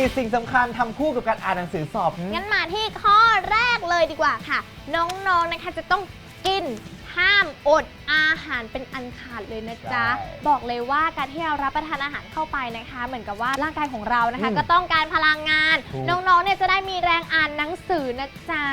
สี่สิ่งสำคัญทำคู่กับการอ่านหนังสือสอบงั้นมาที่ข้อแรกเลยดีกว่าค่ะ น้องๆนะคะจะต้องกินห้ามอดอาหารเป็นอันขาดเลยนะจ๊ะใช่บอกเลยว่าการที่เรารับประทานอาหารเข้าไปนะคะ เหมือนกับว่าร่างกายของเรานะคะอืมก็ต้องการพลังงานถูกน้องๆเนี่ยจะได้มีแรงอ่านหนังสือนะจ๊ะ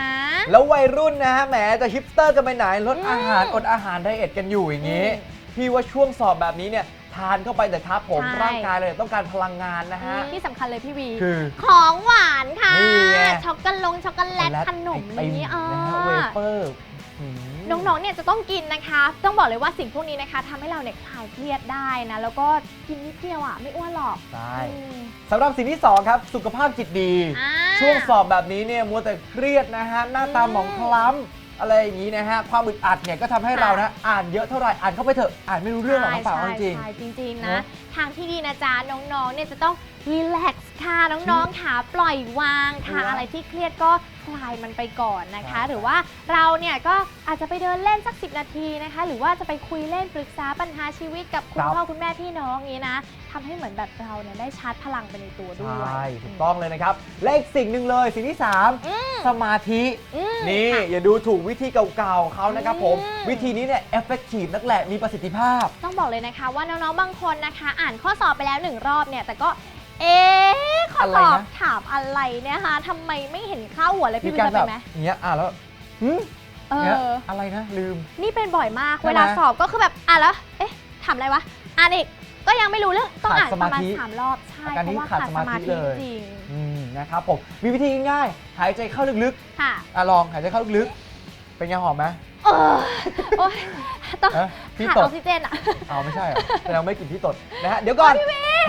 แล้ววัยรุ่นนะฮะแหมจะฮิปสเตอร์กันไปไหนลดอืมอาหารอดอาหารไดเอทกันอยู่อย่างนี้อืมพี่ว่าช่วงสอบแบบนี้เนี่ย ทานเข้าไปแต่ครับผมใช่ ร่างกายเลยต้องการพลังงานนะฮะ ที่สำคัญเลยพี่วี คือ ของหวานค่ะ นี่ไง ช็อกโกแลตช็อกโกแลตขนมไออย่างตินี้อ่านะฮะเวเฟอร์หืม น้องๆเนี่ยจะต้องกินนะคะ ต้องบอกเลยว่าสิ่งพวกนี้นะคะทำให้เราเนี่ยคลายเครียดได้นะ แล้วก็กินนิดเดียวอะไม่อ้วนหรอกใช่อืมสำหรับสิ่งที่2ครับ สุขภาพจิตดี อ่า ช่วงสอบแบบนี้เนี่ยมัวแต่เครียดนะฮะ หน้าตาอืมหมองคล้ำ อะไรอย่างนี้นะฮะความอึดอัดเนี่ยก็ทำให้ค่ะเรานะอ่านเยอะเท่าไหร่อ่านเข้าไปเถอะอ่านไม่รู้เรื่องหรอกน้องเปล่าใช่จริง ใช่จริงๆเนนะอะทางที่ดีนะจ๊ะ น้อง ๆ เนี่ยจะต้องรีแลกซ์ค่ะน้องๆค่ะปล่อยวางค่ะว้าวอะไรที่เครียดก็คลายมันไปก่อนนะคะใช่หรือว่าเราเนี่ยก็อาจจะไปเดินเล่นสัก 10 นาทีนะคะ หรือว่าจะไปคุยเล่นปรึกษาปัญหาชีวิตกับคุณพ่อคุณแม่พี่น้องอย่างนี้นะทำให้เหมือนแบบเราเนี่ยได้ชาร์จพลังไปในตัวๆด้วย ใช่ถูกต้องเลยนะครับ และอีกสิ่งหนึ่งเลยสิ่งที่3อืมสมาธิอืมนี่ค่ะอย่าดูถูกวิธีเก่าๆเขานะครับผมอืมวิธีนี้เนี่ยเอฟเฟกตีฟนักแหละมีประสิทธิภาพ ต้องบอกเลยนะคะว่าน้องๆบางคนนะคะ อ่านข้อสอบไปแล้วหนึ่งรอบเนี่ยแต่ก็ เอ๊ะข้ออะไรสอบนะ ถามอะไรเนี่ยคะทำไมไม่เห็นเข้าหัวเลยมีพี่วิการนแบเป็บนไหมอย่างเงี้ยอ่านแล้วหึเอเงี้ยอ อะไรนะลืม นี่เป็นบ่อยมากใช่ไหมเวลาสอบก็คือแบบอ่านแล้ว เอ๊ะ ถามอะไรวะ อ่านอีก ก็ยังไม่รู้เรื่อง ต้องอ่านขาดสปมาระมาณธิสามรอบ ใช่ อาการเพนี้ราะว่าขาดขาดสสมามาธิธิเลย จริงอืมนะครับผมมีวิธีง่ายๆหายใจเข้าลึกๆ ค่ะๆอะลองหายใจเข้าลึกๆ เป็นไงหอมไหม เออโอ๊ย ต้องเอ๊ะพี่ขาดตอด อกซิเจนอะเอาไม่ใช่เหรอแสดงไม่กินที่ตดนะฮะเดี๋ยวก่อน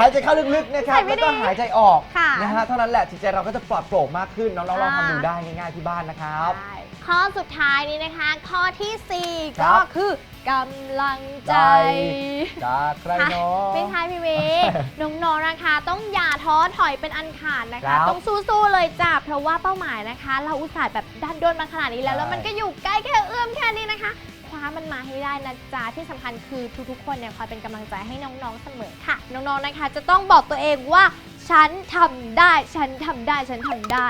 หายใจเข้าลึกๆนะครับใส่ไม่แล้วก็ดีหายใจออกค่ะนะฮะเท่านั้นแหละจิตใจเราก็จะปลอดโปร่งมากขึ้นน้องๆลองอ่าทำดูได้ง่ายๆที่บ้านนะครับใช่ข้อสุดท้ายนี้นะคะ ข้อทีสี่ครั4บก็คือกำลังใจ จากใครเนาะ ไม่ใช่พี่เว น้องๆนะคะ ต้องอย่าท้อถอยเป็นอันขาดนะครัคะ บต้องสู้ๆเลยจ้ะเพราะว่าเป้าหมายนะคะ เราอุตส่าห์แบบดันโดนมาขนาดนี้แล้ว ใช่ แล้วมันก็อยู่ใกล้แค่เอื้อมแค่นี้นะคะคว้ามันมาให้ได้นะจ๊ะที่สำคัญคือทุกๆ คนเนี่ยคอยเป็นกำลังใจให้น้องๆเสมอค่ะ น้องๆนะคะ จะต้องบอกตัวเองว่า ฉันทำได้ ฉันทำได้ ฉันทำได้